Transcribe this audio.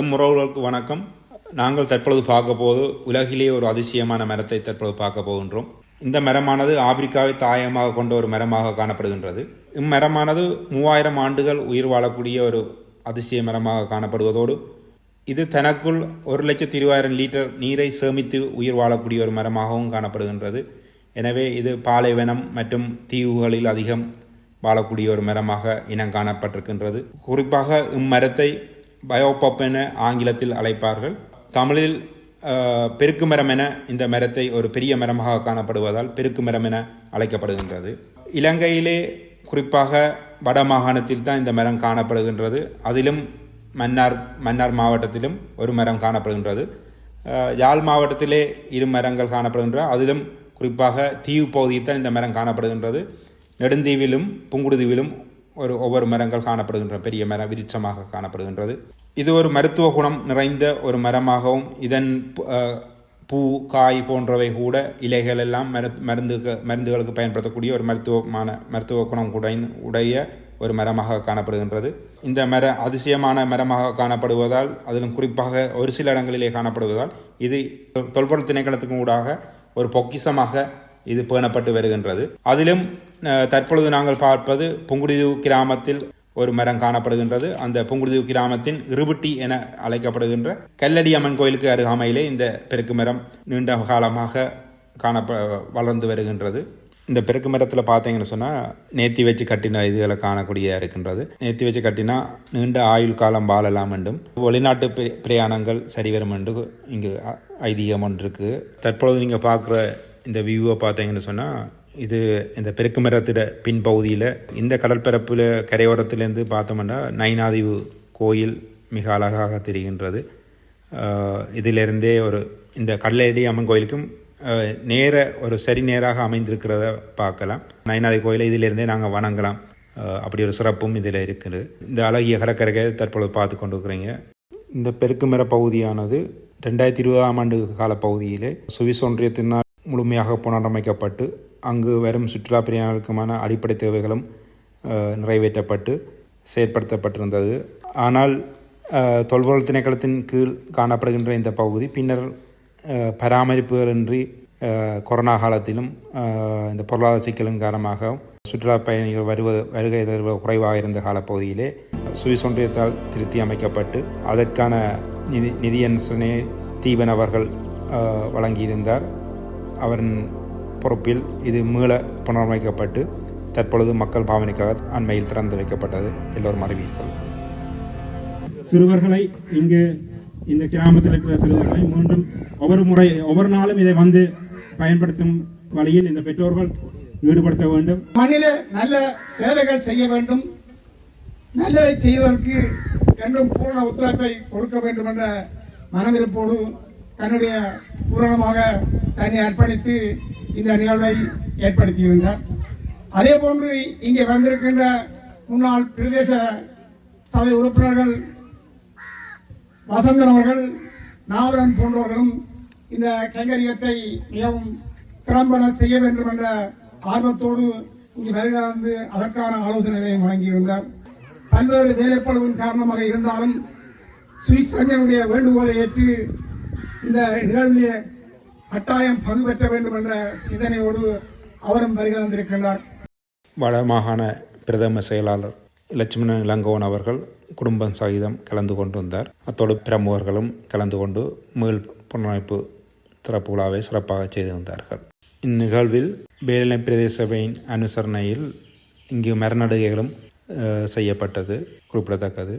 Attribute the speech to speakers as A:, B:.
A: M உறவுகளுக்கு வணக்கம். நாங்கள் தற்பொழுது பார்க்க போது உலகிலேயே ஒரு அதிசயமான மரத்தை தற்பொழுது பார்க்க போகின்றோம். இந்த மரமானது ஆப்பிரிக்காவை தாயமாக கொண்ட ஒரு மரமாக காணப்படுகின்றது. இம்மரமானது மூவாயிரம் ஆண்டுகள் உயிர் வாழக்கூடிய ஒரு அதிசய மரமாக காணப்படுவதோடு இது தனக்குள் ஒரு லட்சத்தி இருபதாயிரம் லிட்டர் நீரை சேமித்து உயிர் வாழக்கூடிய ஒரு மரமாகவும் காணப்படுகின்றது. எனவே இது பாலைவனம் மற்றும் தீவுகளில் அதிகம் வாழக்கூடிய ஒரு மரமாக இனம் காணப்பட்டிருக்கின்றது. குறிப்பாக இம்மரத்தை பயோபப் என ஆங்கிலத்தில் அழைப்பார்கள். தமிழில் பெருக்கு மரம் என இந்த மரத்தை ஒரு பெரிய மரமாக காணப்படுவதால் பெருக்கு மரம் என அழைக்கப்படுகின்றது. இலங்கையிலே குறிப்பாக வட மாகாணத்தில் தான் இந்த மரம் காணப்படுகின்றது. அதிலும் மன்னார் மன்னார் மாவட்டத்திலும் ஒரு மரம் காணப்படுகின்றது. யாழ் மாவட்டத்திலே இரு மரங்கள் காணப்படுகின்றன. அதிலும் குறிப்பாக தீவு பகுதியில் தான் இந்த மரம் காணப்படுகின்றது. நெடுந்தீவிலும் புங்குடுதீவிலும் ஒரு ஒவ்வொரு மரங்கள் காணப்படுகின்ற பெரிய மர விருட்சமாக காணப்படுகின்றது. இது ஒரு மருத்துவ குணம் நிறைந்த ஒரு மரமாகவும் இதன் பூ காய் போன்றவை கூட இலைகள் எல்லாம் மரு மருந்து மருந்துகளுக்கு பயன்படுத்தக்கூடிய ஒரு மருத்துவமான மருத்துவ குணம் உடை உடைய ஒரு மரமாக காணப்படுகின்றது. இந்த மர அதிசயமான மரமாக காணப்படுவதால் அதிலும் குறிப்பாக ஒரு சில இடங்களிலே காணப்படுவதால் இது தொல்பொருள் திணைக்களத்துக்கும் ஊடாக ஒரு பொக்கிஷமாக இது பேணப்பட்டு வருகின்றது. அதிலும் தற்பொழுது நாங்கள் பார்ப்பது புங்குடிதீவு கிராமத்தில் ஒரு மரம் காணப்படுகின்றது. அந்த புங்குடுதீவு கிராமத்தின் இருபட்டி என அழைக்கப்படுகின்ற கல்லடி அம்மன் கோயிலுக்கு அருகாமையிலே இந்த பெருக்கு மரம் நீண்ட காலமாக காணப்ப வளர்ந்து வருகின்றது. இந்த பெருக்கு மரத்தில் பார்த்தீங்கன்னு சொன்னால் நேத்தி வச்சு கட்டின இதுகளை காணக்கூடிய இருக்கின்றது. நேத்தி வச்சு கட்டினா நீண்ட ஆயுள் காலம் வாழலாம் என்றும் வெளிநாட்டு பிரயாணங்கள் சரிவரும் என்று இங்கு அ- ஐதீகம் ஒன்று இருக்குது தற்பொழுது நீங்கள் பார்க்குற இந்த வியூவை பார்த்தீங்கன்னு சொன்னால் இது இந்த பெருக்கு மரத்திட பின்பகுதியில் இந்த கடற்பரப்பில் கரையோரத்துலேருந்து பார்த்தோம்னா நைனாதீவு கோயில் மிக அழகாக தெரிகின்றது. இதிலிருந்தே ஒரு இந்த கடலடி அம்மன் கோயிலுக்கும் நேர ஒரு சரி நேராக அமைந்திருக்கிறத பார்க்கலாம். நயனாதி கோயிலை இதிலிருந்தே நாங்கள் வணங்கலாம். அப்படி ஒரு சிறப்பும் இதில் இருக்குது. இந்த அழகிய கடற்கரையை தற்பொழுது பார்த்து கொண்டு இருக்கிறீங்க இந்த பெருக்குமர பகுதியானது ரெண்டாயிரத்தி இருபதாம் ஆண்டு கால பகுதியிலே சுவிஸ் ஒன்றியத்தினால் முழுமையாக புனரமைக்கப்பட்டு அங்கு வரும் சுற்றுலா பிரயாணிகளுக்குமான அடிப்படை தேவைகளும் நிறைவேற்றப்பட்டு செயற்படுத்தப்பட்டிருந்தது. ஆனால் தொல்பொருள் திணைக்களத்தின் கீழ் காணப்படுகின்ற இந்த பகுதி பின்னர் பராமரிப்புகளின்றி கொரோனா காலத்திலும் இந்த பொருளாதார சிக்கலின் காரணமாக சுற்றுலா பயணிகள் வருவ வருகை தருவது குறைவாக இருந்த காலப்பகுதியிலே சுவிஸ் ஒன்றியத்தால் திருத்தி அமைக்கப்பட்டு அதற்கான நிதி நிதியரசனே தீபன் அவர்கள் வழங்கியிருந்தார். அவரின் பொறுப்பில் இது மீள புனரமைக்கப்பட்டு தற்பொழுது மக்கள் பாவனைக்காக அண்மையில் திறந்து வைக்கப்பட்டது. எல்லோரும் அறிவீர்கள்.
B: சிறுவர்களை இங்கு இந்த கிராமத்தில் இருக்கிற சிறுவர்களை மீண்டும் ஒவ்வொரு முறை ஒவ்வொரு நாளும் இதை வந்து பயன்படுத்தும் வழியில் இந்த பெற்றோர்கள் ஈடுபடுத்த வேண்டும்.
C: மண்ணிலே நல்ல சேவைகள் செய்ய வேண்டும். நல்லதை செய்வதற்கு என்றும் பூரண ஒத்துழைப்பை கொடுக்க வேண்டும் என்ற மனவிருப்போடு தன்னுடைய பூரணமாக தன்னை அர்ப்பணித்து இந்த நிகழ்வை ஏற்படுத்தியிருந்தார். அதே போன்று இங்கே வந்திருக்கின்ற முன்னாள் பிரதேச சபை உறுப்பினர்கள் வசந்தன் அவர்கள் நாவரன் போன்றவர்களும் இந்த கைங்கரியத்தை மிகவும் திறம்பட செய்ய வேண்டும் என்ற ஆர்வத்தோடு இங்கு வருகை அதற்கான ஆலோசனைகளையும் வழங்கியிருந்தார். பல்வேறு வேலைப்பளவின் காரணமாக இருந்தாலும் சுவிஸ் சங்கனுடைய வேண்டுகோளை ஏற்று இந்த நிகழ்விலே கட்டாயம் பங்கு பெற்ற வேண்டும் என்ற சிந்தனையோடு அவரும் வருகை வந்திருக்கின்றார்
A: வட மாகாண பிரதம செயலாளர் லட்சுமணன் இளங்கோவன் அவர்கள் குடும்பம் சகிதம் கலந்து கொண்டு வந்தார் அத்தோடு பிரமுகர்களும் கலந்து கொண்டு மீள் புனரமைப்பு திறப்பு விழாவை சிறப்பாக செய்திருந்தார்கள். இந்நிகழ்வில் வேலை பிரதேச சபையின் அனுசரணையில் இங்கு மரநடுகைகளும் செய்யப்பட்டது குறிப்பிடத்தக்கது.